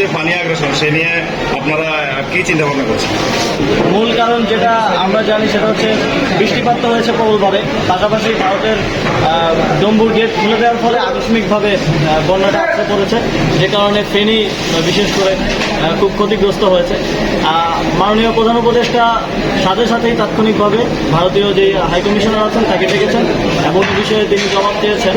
যে পানি আগ্রাসন, সে নিয়ে আপনারা কি চিন্তা ভাবনা করছেন? মূল কারণ যেটা আমরা জানি সেটা হচ্ছে বৃষ্টিপাত তো হয়েছে প্রবলভাবে। পাশাপাশি ভারতের ডম্বুর গেট খুলে দেওয়ার ফলে আকস্মিকভাবে বন্যাটা আসতে পড়েছে যে কারণে ফেনী, বিশেষ করে খুব ক্ষতিগ্রস্ত হয়েছে। মাননীয় প্রধান উপদেষ্টা সাথে সাথেই তাৎক্ষণিকভাবে ভারতীয় যে হাইকমিশনার আছেন, তাকে ডেকেছেন এই বিষয়ে তিনি জবাব চেয়েছেন।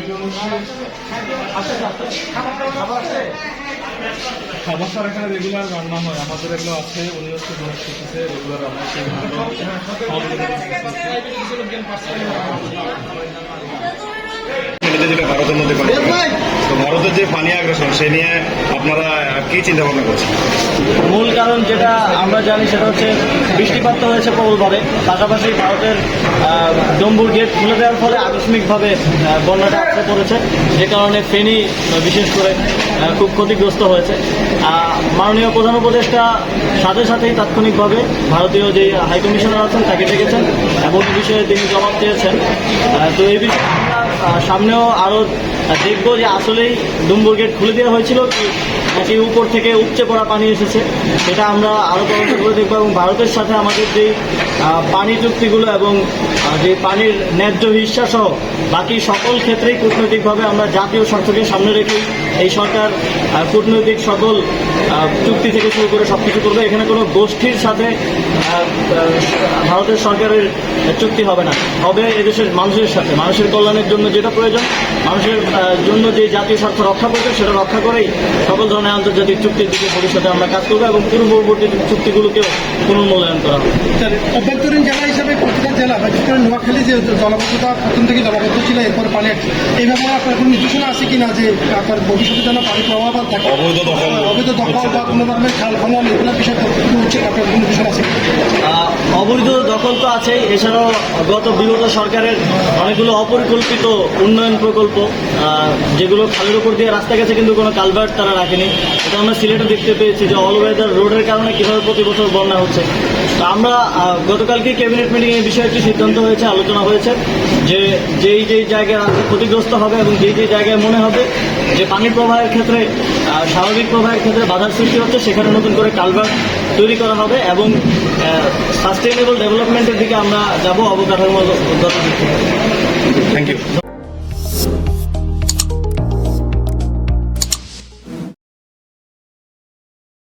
যেন না যায়। খাবার স্যার এখানে রেগুলার রান্না হয় আমাদের এগুলো আছে উনি হচ্ছে দোষ শিখেছে রেগুলার রান্না এটা যেটা ভারতের মধ্যে করে তো ভারতের যে পানি আগ্রাসন সে নিয়ে আপনারা কি চিন্তা ভাবনা করছেন? মূল কারণ যেটা আমরা জানি সেটা হচ্ছে বৃষ্টিপাত তো হয়েছে প্রবলভাবে পাশাপাশি ভারতের ডম্বুর গেট খুলে দেওয়ার ফলে আকস্মিকভাবে বন্যাটা আসতে পড়েছে। যে কারণে ফেনী বিশেষ করে খুব ক্ষতিগ্রস্ত হয়েছে। মাননীয় প্রধান উপদেষ্টা সাথে সাথেই তাৎক্ষণিকভাবে ভারতীয় যে হাইকমিশনার আছেন তাকে ডেকেছেন এবং এই বিষয়ে তিনি জবাব চেয়েছেন আহ, তো এই বিষয়ে আমরা সামনেও আরও দেখব যে আসলেই ডুম্বুর গেট খুলে দেওয়া হয়েছিল কি নাকি উপর থেকে উপচে পড়া পানি এসেছে। সেটা আমরা আরও তদন্ত করে দেখব এবং ভারতের সাথে আমাদের যে পানি চুক্তিগুলো এবং যে পানির ন্যায্য হিস্সা সহ বাকি সকল ক্ষেত্রেই কূটনৈতিকভাবে আমরা জাতীয় স্বার্থকে সামনে রেখেই এই সরকার কূটনৈতিক সকল চুক্তি থেকে শুরু করে সব কিছু করবে। এখানে কোনো গোষ্ঠীর সাথে ভারতের সরকারের চুক্তি হবে না। হবে এদেশের মানুষের সাথে, মানুষের কল্যাণের জন্য যেটা প্রয়োজন, মানুষের জন্য যে জাতীয় স্বার্থ রক্ষা করবে, সেটা রক্ষা করেই সকল ধরনের আন্তর্জাতিক চুক্তির দিকে ভবিষ্যতে আমরা কাজ করব এবং পূর্ববর্তী চুক্তিগুলোকেও পুনর্মূল্যায়ন করা হবে। অভ্যন্তরীণ জেলা হিসাবে জেলা বিশেষ করে নোয়াখালী যে জলবদ্ধতা প্রথম থেকে জলবদ্ধ ছিল এরপর পানি। এই ব্যাপারে আপনার কোনো নির্দেশনা আছে কিনা যে আপনার ভবিষ্যতে যেন পানি প্রবাহ বা থাকে? অবৈধ দখল। অবৈধ দখল বা কোনো ধরনের খাল খনন এগুলোর বিষয়ে হচ্ছে আপনার কোনো নির্দেশনা আছে অবৈধ দখল তো আছেই এছাড়াও গত বিগত সরকারের অনেকগুলো অপরিকল্পিত উন্নয়ন প্রকল্প যেগুলো খালের উপর দিয়ে রাস্তা গেছে কিন্তু কোনো কালভার্ট তারা রাখেনি। এটা আমরা সিলেটে দেখতে পেয়েছি যে অল ওয়েদার রোডের কারণে কীভাবে প্রতি বছর বন্যা হচ্ছে। তো আমরা গতকালকে ক্যাবিনেট মিটিং এই বিষয়ে একটি সিদ্ধান্ত হয়েছে, আলোচনা হয়েছে যে যেই যেই জায়গায় রাস্তা ক্ষতিগ্রস্ত হবে এবং যেই যেই জায়গায় মনে হবে যে পানির প্রবাহের ক্ষেত্রে স্বাভাবিক প্রবাহের ক্ষেত্রে বাধার সৃষ্টি হচ্ছে, সেখানে নতুন করে কালভার্ট তৈরি করা হবে এবং সাস্টেইনেবল ডেভেলপমেন্টের দিকে আমরা যাব অবকাঠামো থ্যাংক ইউ